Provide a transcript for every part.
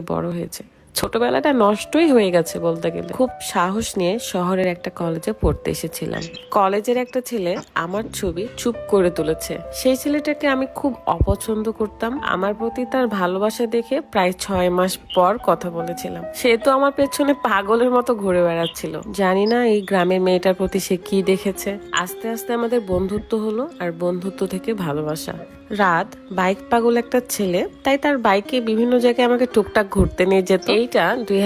বড় হয়েছে। ছোটবেলাটা নষ্টই হয়ে গেছে বলতে গেলে। খুব সাহস নিয়ে শহরের একটা কলেজে পড়তে এসেছিলাম। কলেজের একটা ছেলে আমার ছবি চুপ করে তুলেছে। সেই ছেলেটাকে আমি খুব অপছন্দ করতাম। আমার প্রতি তার ভালোবাসা দেখে প্রায় ছয় মাস পর কথা বলেছিলাম। সে তো আমার পেছনে পাগলের মতো ঘুরে বেড়াচ্ছিল। জানি না এই গ্রামের মেয়েটার প্রতি সে কি দেখেছে। আস্তে আস্তে আমাদের বন্ধুত্ব হলো আর বন্ধুত্ব থেকে ভালোবাসা। রাত, বাইক পাগল একটা ছেলে, তাই তার বাইকে বিভিন্ন জায়গায় আমাকে টুকটাক ঘুরতে নিয়ে যেত। এইটা দুই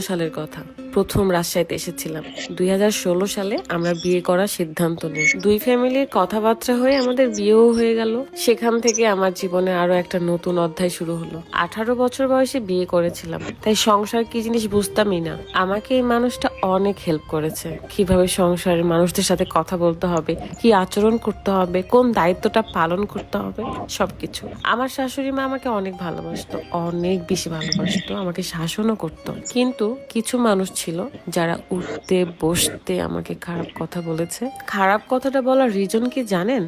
সালের কথা। প্রথম রাজশাহীতে এসেছিলাম। দুই হাজার ষোলো সালে আমরা বিয়ে করার সিদ্ধান্ত নিই। দুই ফ্যামিলির কথাবার্তা হয়ে আমাদের বিয়েও হয়ে গেল। সেখান থেকে আমার জীবনে আরও একটা নতুন অধ্যায় শুরু হলো। আঠারো বছর বয়সে বিয়ে করেছিলাম। তাই সংসার কি জিনিস বুঝতামই না। আমাকে এই মানুষটা অনেক হেল্প করেছে। কীভাবে সংসারের মানুষদের সাথে কথা বলতে হবে, কি আচরণ করতে হবে, কোন দায়িত্বটা পালন করতে হবে, সবকিছু। আমার শাশুড়ি মা আমাকে অনেক ভালোবাসতো, অনেক বেশি ভালোবাসতো, আমাকে শাসনও করতো। কিন্তু কিছু মানুষ ছিল যারা উঠতে বসতে আমাকে খারাপ কথা বলেছে। খারাপ কথাটা বলার রিজন কি জানেন?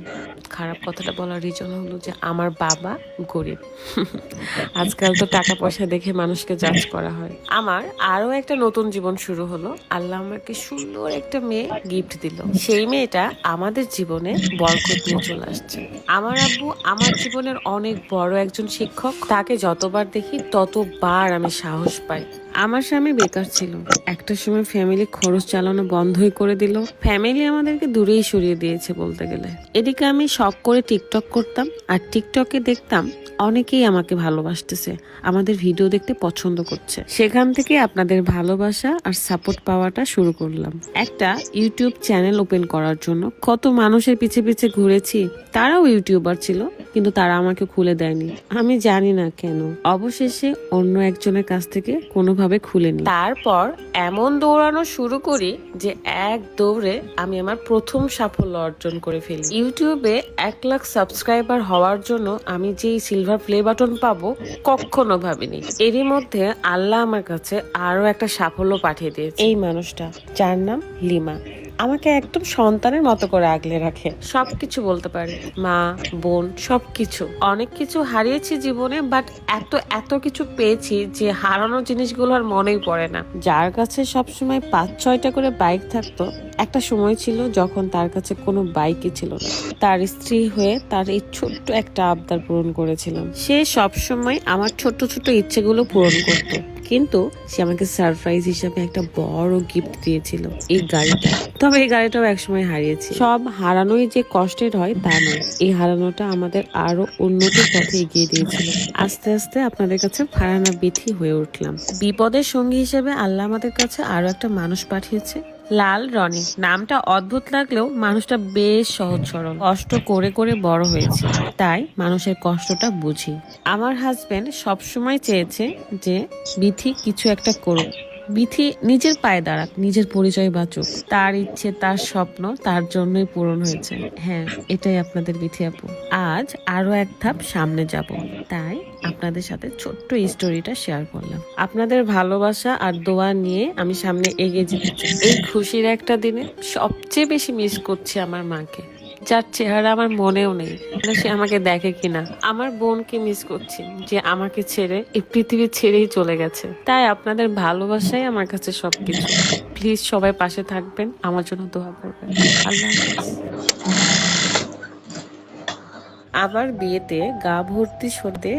খারাপ কথাটা বলার রিজন হলো যে আমার বাবা গরিব। আজকাল তো টাকা পয়সা দেখে মানুষকে জাজ করা হয়। আমার আরও একটা নতুন জীবন শুরু হলো। আল্লাহ আমাকে সুন্দর একটা মেয়ে গিফট দিল। সেই মেয়েটা আমাদের জীবনে বরকত নিয়ে চলে আসছে। আমার আব্বু আমার জীবনের অনেক বড় একজন শিক্ষক। তাকে যতবার দেখি ততবার আমি সাহস পাই। আমার স্বামী বেকার ছিল। একটা সময় ফ্যামিলি খরচ চালানো বন্ধই করে দিল। ফ্যামিলি আমাদেরকে দূরেই সরিয়ে দিয়েছে বলতে গেলে। এদিকে আমি শখ করে টিকটক করতাম আর টিকটকে দেখতাম অনেকেই আমাকে ভালোবাসতেছে, আমাদের ভিডিও দেখতে পছন্দ করছে। সেখান থেকে আপনাদের ভালোবাসা আর সাপোর্ট পাওয়াটা শুরু করলাম। একটা ইউটিউব চ্যানেল ওপেন করার জন্য কত মানুষের পিছে পিছে ঘুরেছি, তারাও ইউটিউবার ছিল কিন্তু তারা আমাকে খুলে দেয়নি। আমি জানি না কেন। অবশেষে অন্য একজনের কাছ থেকে কোনোভাবে খুলে নি তারপর এমন দৌড়ানো শুরু করি যে এক দৌড়ে আমি আমার প্রথম সাফল্য অর্জন করে ফেলি। ইউটিউবে এক লাখ সাবস্ক্রাইবার হওয়ার জন্য আমি যে সিলভার প্লে বাটন পাবো কখনো ভাবিনি। এরই মধ্যে আল্লাহ আমার কাছে আরও একটা সাফল্য পাঠিয়ে দিয়েছে। এই মানুষটা যার নাম লিমা। আমাকে একদম সন্তানের মতো করে আগলে রাখে। সবকিছু বলতে পারে। মা বোন সবকিছু। অনেক কিছু হারিয়েছি জীবনে বাট এত এত কিছু পেয়েছি যে হারানো জিনিসগুলো আর মনেই পড়ে না। যার কাছে সবসময় পাঁচ ছয়টা করে বাইক থাকতো একটা সময় ছিল যখন তার কাছে কোনো বাইকই ছিল না। তার স্ত্রী হয়ে তার এই ছোট্ট একটা আবদার পূরণ করেছিলাম। সে সবসময় আমার ছোট্ট ছোট্ট ইচ্ছেগুলো পূরণ করতো। কিন্তু সে আমাকে সারপ্রাইজ হিসাবে একটা বড় গিফট দিয়েছিল এই গাড়িটা। তবে এই গাড়িটাও একসময় হারিয়েছি। সব হারানোই যে কষ্টের হয়, তা নয়। এই হারানোটা আমাদের আরও উন্নতির পথে এগিয়ে দিয়েছিল। আস্তে আস্তে আপনাদের কাছে ফারানা বিথি হয়ে উঠলাম। বিপদের সঙ্গী হিসেবে আল্লাহ আমাদের কাছে আরও একটা মানুষ পাঠিয়েছে। লাল রনি। নামটা অদ্ভুত লাগলেও মানুষটা বেশ সহজ সরল। কষ্ট করে করে বড় হয়েছে। তাই মানুষের কষ্টটা বুঝি। আমার হাজবেন্ড সবসময় চেয়েছে যে বিথি কিছু একটা করুক। বিথি নিজের পায়ে দাঁড়াক, নিজের পরিচয় বাঁচুক। তার ইচ্ছে, তার স্বপ্ন, তার জন্যই পূরণ হয়েছে। হ্যাঁ এটাই আপনাদের বিথি আপু। আজ আরও এক ধাপ সামনে যাব। তাই আপনাদের সাথে ছোট্ট স্টোরিটা শেয়ার করলাম। আপনাদের ভালোবাসা আর দোয়া নিয়ে আমি সামনে এগিয়ে যেতে চাই। এই খুশির একটা দিনে সবচেয়ে বেশি মিস করছি আমার মাকে। যার চেহারা আমার মনেও নেই সে আমাকে দেখে কিনা। আমার বোনকে মিস করছি, যে আমাকে ছেড়ে এই পৃথিবী ছেড়েই চলে গেছে। তাই আপনাদের ভালোবাসাই আমার কাছে সবকিছু। প্লিজ সবাই পাশে থাকবেন, আমার জন্য দোয়া করবেন। আল্লাহ। আবার বিয়েতে গা ভর্তি সতে